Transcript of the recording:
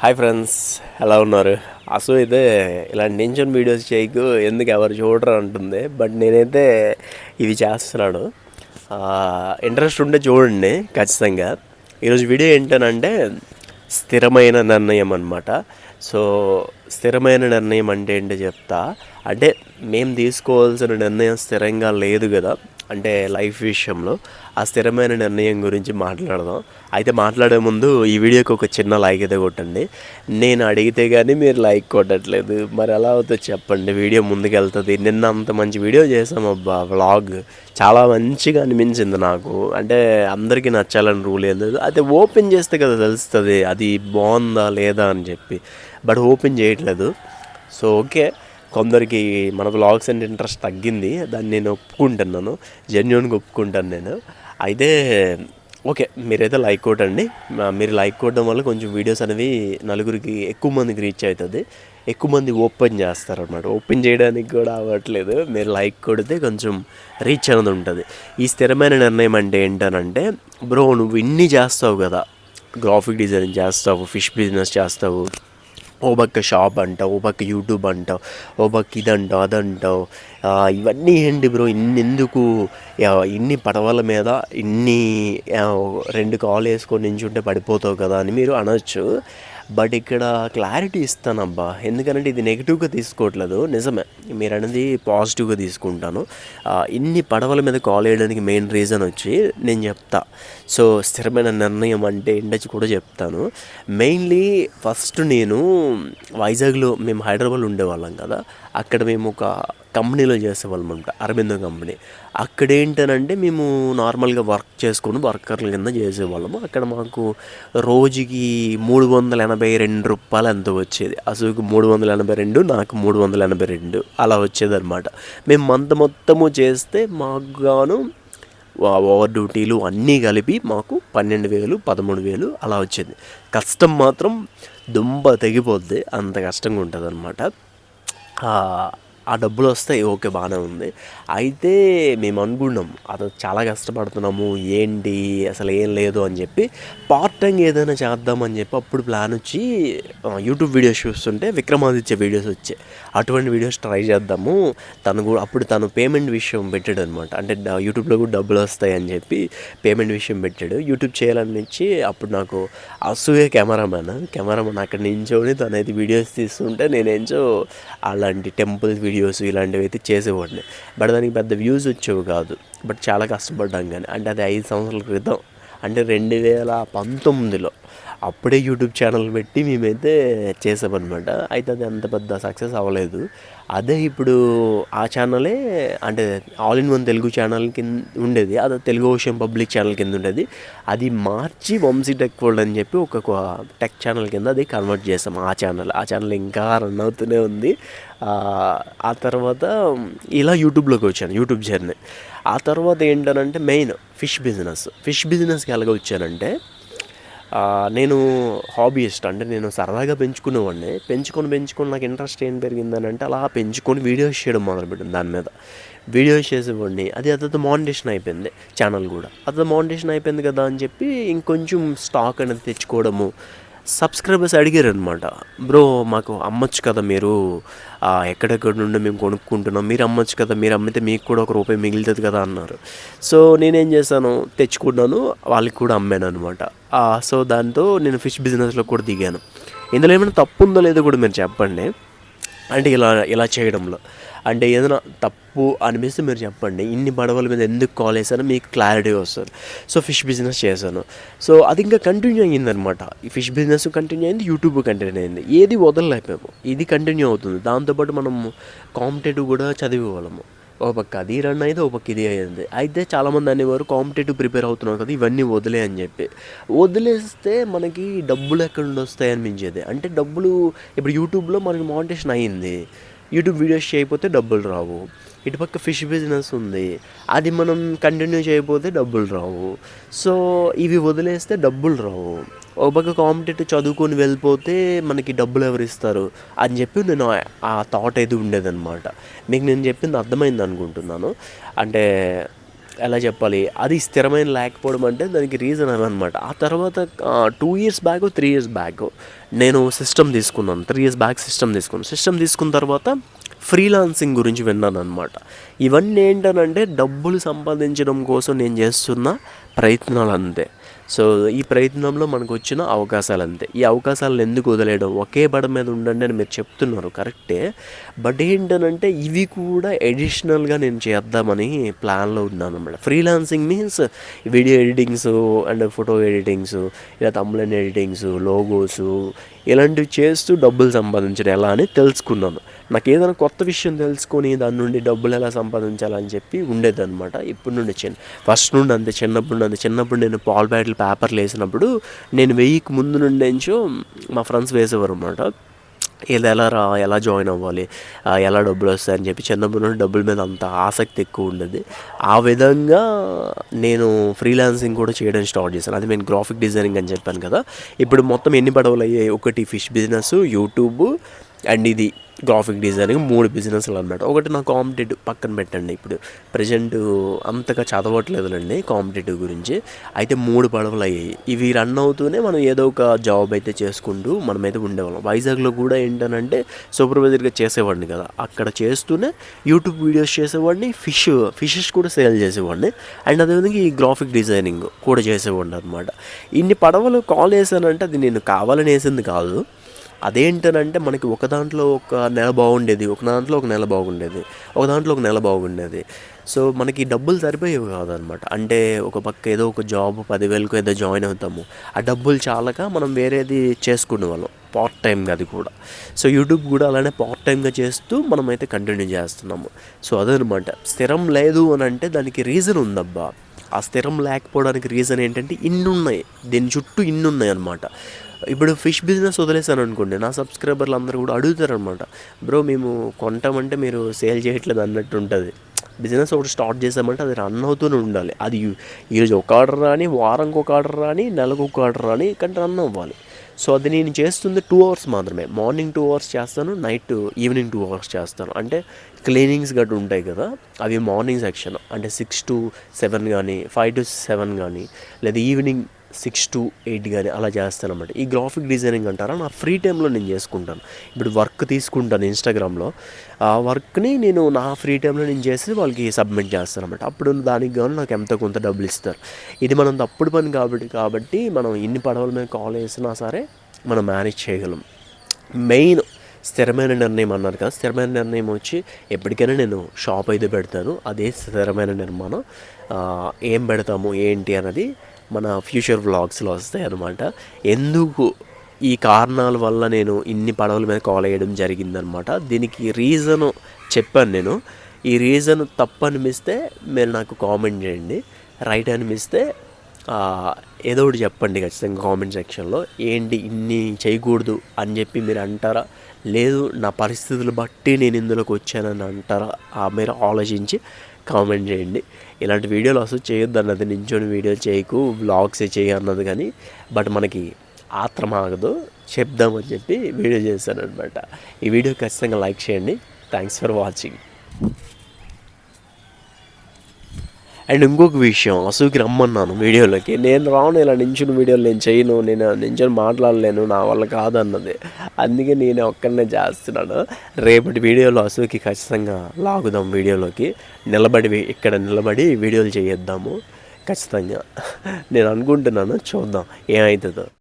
Hi friends ఎలా ఉన్నారు? అసలు అయితే ఇలాంటి నించొని వీడియోస్ చేయకు ఎందుకు ఎవరు చూడరు అంటుంది. బట్ నేనైతే ఇవి చేస్తున్నాను. ఇంట్రెస్ట్ ఉంటే చూడండి ఖచ్చితంగా. ఈరోజు వీడియో ఏంటనంటే స్థిరమైన నిర్ణయం అనమాట సో స్థిరమైన నిర్ణయం అంటే ఏంటో చెప్తా. అంటే మేము తీసుకోవాల్సిన నిర్ణయం స్థిరంగా లేదు కదా. అంటే లైఫ్ విషయంలో ఆ స్థిరమైన నిర్ణయం గురించి మాట్లాడదాం. అయితే మాట్లాడే ముందు ఈ వీడియోకి ఒక చిన్న లైక్ అయితే కొట్టండి. నేను అడిగితే కానీ మీరు లైక్ కొట్టట్లేదు. మరి ఎలా అవుతుందో చెప్పండి? వీడియో ముందుకెళ్తుంది. నిన్న అంత మంచి వీడియో చేసాం అబ్బా వ్లాగ్ చాలా మంచిగా అనిపించింది నాకు. అంటే అందరికీ నచ్చాలని రూల్ ఏం లేదు. అయితే ఓపెన్ చేస్తే కదా తెలుస్తుంది అది బాగుందా లేదా అని చెప్పి. బట్ ఓపెన్ చేయట్లేదు. సో ఓకే కొందరికి మన బ్లాగ్స్ అండ్ ఇంట్రెస్ట్ తగ్గింది దాన్ని నేను ఒప్పుకుంటున్నాను జెన్యున్గా ఒప్పుకుంటాను నేను. అయితే ఓకే మీరైతే లైక్ కొట్టండి. మీరు లైక్ కొట్టడం వల్ల కొంచెం వీడియోస్ అనేవి నలుగురికి ఎక్కువ మందికి రీచ్ అవుతుంది. ఎక్కువ మంది ఓపెన్ చేస్తారు అనమాట ఓపెన్ చేయడానికి కూడా అవ్వట్లేదు. మీరు లైక్ కొడితే కొంచెం రీచ్ అనేది ఉంటుంది. ఈ స్థిరమైన నిర్ణయం అంటే ఏంటనంటే బ్రో నువ్వు ఇన్ని చేస్తావు కదా. గ్రాఫిక్ డిజైనింగ్ చేస్తావు ఫిష్ బిజినెస్ చేస్తావు. ఓ పక్క షాప్ అంటావు ఓ పక్క యూట్యూబ్ అంటావు ఓ పక్క ఇదంటావు అదంటావు ఆ, ఇవన్నీ ఏంటి బ్రో? ఇన్ని ఎందుకు ఇన్ని పడవల మీద ఇన్ని రెండు కాలు వేసుకొని నించుంటే పడిపోతావు కదా అని మీరు అనొచ్చు. బట్ ఇక్కడ క్లారిటీ ఇస్తానబ్బా. ఎందుకంటే ఇది నెగిటివ్గా తీసుకోవట్లేదు. నిజమే. మీరు అనేది పాజిటివ్గా తీసుకుంటాను. ఇన్ని పడవల మీద కాల్ వేయడానికి మెయిన్ రీజన్ వచ్చి నేను చెప్తా. సో స్థిరమైన నిర్ణయం అంటే ఏంటో కూడా చెప్తాను. మెయిన్లీ ఫస్ట్ నేను వైజాగ్లో మేము హైదరాబాద్లో ఉండేవాళ్ళం కదా. అక్కడ మేము ఒక కంపెనీలో చేసేవాళ్ళం అనమాట అరబిందో కంపెనీ. అక్కడ ఏంటనంటే మేము నార్మల్గా వర్క్ చేసుకొని వర్కర్ల కింద చేసేవాళ్ళము. అక్కడ మాకు రోజుకి మూడు వందల ఎనభై రెండు రూపాయలు ఎంత వచ్చేది. అసలు మూడు వందల ఎనభై రెండు నాకు మూడు వందల ఎనభై రెండు అలా వచ్చేది అనమాట మేము మంత్ మొత్తము చేస్తే మాకు గాను వా- ఓవర్ డ్యూటీలు అన్నీ కలిపి మాకు పన్నెండు వేలు పదమూడు వేలు అలా వచ్చేది. కష్టం మాత్రం దుంబ తెగిపోద్ది అంత కష్టంగా ఉంటుంది అనమాట ఆ డబ్బులు వస్తాయి ఓకే బాగానే ఉంది. అయితే మేము అనుకున్నాం అది చాలా కష్టపడుతున్నాము ఏంటి? అసలు ఏం లేదు అని చెప్పి పార్ట్ టైం ఏదైనా చేద్దామని చెప్పి అప్పుడు ప్లాన్ వచ్చి యూట్యూబ్ వీడియోస్ చూస్తుంటే విక్రమాదిత్య వీడియోస్ వచ్చాయి. అటువంటి వీడియోస్ ట్రై చేద్దాము. తను కూడా అప్పుడు తను పేమెంట్ విషయం పెట్టాడు అనమాట అంటే యూట్యూబ్లో కూడా డబ్బులు వస్తాయి అని చెప్పి పేమెంట్ విషయం పెట్టాడు. యూట్యూబ్ చేయాలని ఇచ్చి అప్పుడు నాకు అసూయ కెమెరామ్యాన్ కెమెరామ్యాన్ అక్కడ నించోని తనైతే వీడియోస్ తీస్తుంటే నేనేంచో అలాంటి టెంపుల్ వీడియోస్ వీడియోస్ ఇలాంటివి అయితే చేసేవాడిని. బట్ దానికి పెద్ద వ్యూస్ వచ్చేవి కాదు. బట్ చాలా కష్టపడ్డాం కానీ అంటే అది ఐదు సంవత్సరాల క్రితం. అంటే రెండు వేల పంతొమ్మిదిలో అప్పుడే యూట్యూబ్ ఛానల్ పెట్టి మేమైతే చేసామన్నమాట. అయితే అది అంత పెద్ద సక్సెస్ అవ్వలేదు. అదే ఇప్పుడు ఆ ఛానలే అంటే all in one Telugu channel కింద ఉండేది. అది తెలుగు ఓషన్ పబ్లిక్ ఛానల్ కింద ఉండేది. అది మార్చి వంశీ టెక్ వరల్డ్ అని చెప్పి ఒక టెక్ ఛానల్ కింద అది కన్వర్ట్ చేసాం ఆ ఛానల్. ఆ ఛానల్ ఇంకా రన్ అవుతూనే ఉంది. ఆ, తర్వాత ఇలా యూట్యూబ్లోకి వచ్చాను యూట్యూబ్ జర్నీ. ఆ తర్వాత ఏంటనంటే మెయిన్ ఫిష్ బిజినెస్. ఫిష్ బిజినెస్కి ఎలాగ వచ్చానంటే నేను హాబీస్ట్ అంటే నేను సరదాగా పెంచుకునేవాడిని. పెంచుకొని పెంచుకొని నాకు ఇంట్రెస్ట్ ఏం పెరిగిందని అంటే అలా పెంచుకొని వీడియోస్ చేయడం మొదలుపెట్టింది దాని మీద. వీడియోస్ చేసేవాడిని. అది అతను మానిటేషన్ అయిపోయింది ఛానల్ కూడా. అతను మానిటేషన్ అయిపోయింది కదా అని చెప్పి ఇంకొంచెం స్టాక్ అనేది తెచ్చుకోవడము సబ్స్క్రైబర్స్ అడిగారు అనమాట బ్రో మాకు అమ్మచ్చు కదా మీరు ఎక్కడెక్కడ నుండి మేము కొనుక్కుంటున్నాం మీరు అమ్మచ్చు కదా మీరు అమ్మితే మీకు కూడా ఒక రూపాయి మిగులుతుంది కదా అన్నారు. సో నేనేం చేశాను తెచ్చుకున్నాను వాళ్ళకి కూడా అమ్మాను అనమాట సో దాంతో నేను ఫిష్ బిజినెస్లో కూడా దిగాను. ఇందులో ఏమైనా తప్పు ఉందో లేదో కూడా మీరు చెప్పండి. అంటే ఇలా ఇలా చేయడంలో. అంటే ఏదైనా తప్పు అనిపిస్తే మీరు చెప్పండి. ఇన్ని పడవల మీద ఎందుకు కాల్ చేశానో మీకు క్లారిటీ వస్తుంది. సో ఫిష్ బిజినెస్ చేశాను. సో అది ఇంకా కంటిన్యూ అయ్యిందనమాట ఈ ఫిష్ బిజినెస్ కంటిన్యూ అయింది యూట్యూబ్ కంటిన్యూ అయింది. ఏది వదలలేకపోయాము. ఇది కంటిన్యూ అవుతుంది. దాంతోపాటు మనం కాంపిటేటివ్ కూడా చదివేవాళ్ళము. ఓ పక్క అది రన్ అయితే ఒక పక్క ఇది అయ్యింది అయితే చాలామంది అనేవారు కాంపిటేటివ్ ప్రిపేర్ అవుతున్నారు కదా ఇవన్నీ వదిలే అని చెప్పి. వదిలేస్తే మనకి డబ్బులు ఎక్కడ నుండి వస్తాయి అనిపించేది. అంటే డబ్బులు ఇప్పుడు యూట్యూబ్లో మనకి మానిటేషన్ అయ్యింది యూట్యూబ్ వీడియోస్ చేయకపోతే డబ్బులు రావు. ఇటుపక్క ఫిష్ బిజినెస్ ఉంది. అది మనం కంటిన్యూ చేయకపోతే డబ్బులు రావు. సో ఇవి వదిలేస్తే డబ్బులు రావు. ఒక పక్క కాంపిటేటివ్ చదువుకొని వెళ్ళిపోతే మనకి డబ్బులు ఎవరు ఇస్తారు? అని చెప్పి నేను ఆ- థాట్ అయితే ఉండేదన్నమాట. మీకు నేను చెప్పింది అర్థమైంది అనుకుంటున్నాను. అంటే ఎలా చెప్పాలి? అది స్థిరమైన లేకపోవడం అంటే దానికి రీజన్ అనమాట ఆ తర్వాత two years back three years back నేను సిస్టమ్ తీసుకున్నాను. త్రీ ఇయర్స్ బ్యాక్ సిస్టమ్ తీసుకున్నాను. సిస్టమ్ తీసుకున్న తర్వాత ఫ్రీలాన్సింగ్ గురించి విన్నాను అనమాట ఇవన్నీ ఏంటనంటే డబ్బులు సంపాదించడం కోసం నేను చేస్తున్న ప్రయత్నాలు అంతే సో ఈ ప్రయత్నంలో మనకు వచ్చిన అవకాశాలు అంతే ఈ అవకాశాలను ఎందుకు వదిలేయడం? ఒకే బడ మీద ఉండండి అని మీరు చెప్తున్నారు కరెక్టే. బట్ ఏంటనంటే ఇవి కూడా ఎడిషనల్గా నేను చేద్దామని ప్లాన్లో ఉన్నాను అనమాట freelancing means video editings and photo editings ఇలా తమ్లైన్ ఎడిటింగ్స్ లోగోస్ ఇలాంటివి చేస్తూ డబ్బులు సంపాదించడం ఎలా అని తెలుసుకున్నాను. నాకు ఏదైనా కొత్త విషయం తెలుసుకొని దాని నుండి డబ్బులు ఎలా సంపాదించాలని చెప్పి ఉండేదన్నమాట. ఇప్పటి నుండి చిన్న ఫస్ట్ నుండి అంతే చిన్నప్పుడు నుండి అంతే. చిన్నప్పుడు నేను పాల్ బ్యాటిల్ పేపర్లు వేసినప్పుడు నేను వెయ్యికి ముందు నుండేంచో మా ఫ్రెండ్స్ వేసేవారు అనమాట ఇది ఎలా రా ఎలా జాయిన్ అవ్వాలి ఎలా డబ్బులు వస్తాయని చెప్పి చిన్నప్పటి నుండి డబ్బుల మీద అంత ఆసక్తి ఎక్కువ ఉండేది. ఆ విధంగా నేను ఫ్రీలాన్సింగ్ కూడా చేయడం స్టార్ట్ చేశాను. అది నేను గ్రాఫిక్ డిజైనింగ్ అని చెప్పాను కదా. ఇప్పుడు మొత్తం ఎన్ని పడవలు అయ్యాయి ఒకటి ఫిష్ బిజినెస్ యూట్యూబ్ అండ్ ఇది. గ్రాఫిక్ డిజైనింగ్ మూడు బిజినెస్లు అనమాట ఒకటి నా కాంపిటేటివ్ పక్కన పెట్టండి ఇప్పుడు. ప్రజెంట్ అంతగా చదవట్లేదులండి కాంపిటేటివ్ గురించి. అయితే మూడు పడవలు అయ్యాయి. ఇవి రన్ అవుతూనే మనం ఏదో ఒక జాబ్ అయితే చేసుకుంటూ మనమైతే ఉండేవాళ్ళం. వైజాగ్లో కూడా ఏంటనంటే సూపర్వైజర్గా చేసేవాడిని కదా. అక్కడ చేస్తూనే యూట్యూబ్ వీడియోస్ చేసేవాడిని ఫిష్ ఫిషెస్ కూడా సేల్ చేసేవాడిని. అండ్ అదేవిధంగా ఈ గ్రాఫిక్ డిజైనింగ్ కూడా చేసేవాడిని అనమాట ఇన్ని పడవలు కాల్ వేసానంటే అది నేను కావాలని వేసింది కాదు. అదేంటనంటే మనకి ఒక దాంట్లో ఒక నెల బాగుండేది ఒక దాంట్లో ఒక నెల బాగుండేది ఒక దాంట్లో ఒక నెల బాగుండేది. సో మనకి డబ్బులు సరిపోయేవి కాదనమాట. అంటే ఒక పక్క ఏదో ఒక జాబ్ పదివేలకు ఏదో జాయిన్ అవుతాము. ఆ డబ్బులు చాలక మనం వేరేది చేసుకునే వాళ్ళం పార్ట్ టైంగా అది కూడా. సో యూట్యూబ్ కూడా అలానే పార్ట్ టైంగా చేస్తూ మనమైతే కంటిన్యూ చేస్తున్నాము. సో అదనమాట. స్థిరం లేదు అని అంటే దానికి రీజన్ ఉందబ్బా. ఆ స్థిరం లేకపోవడానికి రీజన్ ఏంటంటే ఇన్నున్నాయి. దీని చుట్టూ ఇన్నున్నాయి అనమాట ఇప్పుడు ఫిష్ బిజినెస్ వదిలేసాను అనుకోండి నా సబ్స్క్రైబర్లు అందరూ కూడా అడుగుతారు అనమాట బ్రో మేము కొంటామంటే మీరు సేల్ చేయట్లేదు అన్నట్టు ఉంటుంది. బిజినెస్ ఒకటి స్టార్ట్ చేసామంటే అది రన్ అవుతూనే ఉండాలి. అది ఈరోజు ఒక ఆర్డర్ రాని వారంకి ఒక ఆర్డర్ రాని నెలకు ఒక ఆర్డర్ రాని కానీ రన్ అవ్వాలి. సో అది నేను చేస్తుంది టూ అవర్స్ మాత్రమే. మార్నింగ్ టూ అవర్స్ చేస్తాను నైట్ ఈవినింగ్ టూ అవర్స్ చేస్తాను. అంటే క్లీనింగ్స్ గట్రా ఉంటాయి కదా అవి మార్నింగ్ సెక్షన్. అంటే సిక్స్ టు సెవెన్ కానీ ఫైవ్ టు సెవెన్ కానీ లేదా ఈవినింగ్ సిక్స్ టు ఎయిట్ కానీ అలా చేస్తాను అనమాట ఈ గ్రాఫిక్ డిజైనింగ్ అంటారా? నా ఫ్రీ టైంలో నేను చేసుకుంటాను. ఇప్పుడు వర్క్ తీసుకుంటాను ఇన్స్టాగ్రామ్లో ఆ వర్క్ని నేను నా ఫ్రీ టైంలో నేను చేసి వాళ్ళకి సబ్మిట్ చేస్తాను అనమాట అప్పుడు దానికి గాను నాకు ఎంతో కొంత డబ్బులు ఇస్తారు. ఇది మనం తప్పుడు పని కాబట్టి కాబట్టి మనం ఎన్ని పడవల మీద కాల్ చేసినా సరే మనం మేనేజ్ చేయగలం. మెయిన్ స్థిరమైన నిర్ణయం అన్నారు కదా స్థిరమైన నిర్ణయం వచ్చి ఎప్పటికైనా నేను షాప్ అయితే పెడతాను. అదే స్థిరమైన నిర్మాణం. ఏం పెడతాము ఏంటి అన్నది మన ఫ్యూచర్ వ్లాగ్స్లో వస్తాయి అన్నమాట. ఎందుకు ఈ కారణాల వల్ల నేను ఇన్ని పడవల మీద కాల్ వేయడం జరిగిందనమాట దీనికి రీజను చెప్పాను నేను. ఈ రీజన్ తప్పు అనిపిస్తే మీరు నాకు కామెంట్ చేయండి. రైట్ అనిపిస్తే ఏదో ఒకటి చెప్పండి ఖచ్చితంగా కామెంట్ సెక్షన్లో ఏంటి ఇన్ని చేయకూడదు అని చెప్పి మీరు అంటారా? లేదు నా పరిస్థితులు బట్టి నేను ఇందులోకి వచ్చానని అంటారా? ఆ మీరు ఆలోచించి కామెంట్ చేయండి. ఇలాంటి వీడియోలు అసలు చేయొద్దు అన్నది నించొని వీడియో చేయకు బ్లాగ్స్ చేయ అన్నది కానీ బట్ మనకి ఆత్రం ఆగదు. చెప్దామని చెప్పి వీడియో చేశాను అనమాట ఈ వీడియో ఖచ్చితంగా లైక్ చేయండి. Thanks for watching. అండ్ ఇంకొక విషయం అసూకి రమ్మన్నాను వీడియోలోకి. నేను రాను ఇలా నించుని వీడియోలు నేను చేయను నేను నించుని మాట్లాడలేను నా వల్ల కాదన్నది. అందుకే నేను ఒక్కడనే చేస్తున్నాను. రేపటి వీడియోలో అసూకి ఖచ్చితంగా లాగుదాం వీడియోలోకి. నిలబడి ఇక్కడ నిలబడి వీడియోలు చేయిద్దాము. ఖచ్చితంగా. నేను అనుకుంటున్నాను చూద్దాం ఏమవుతుందో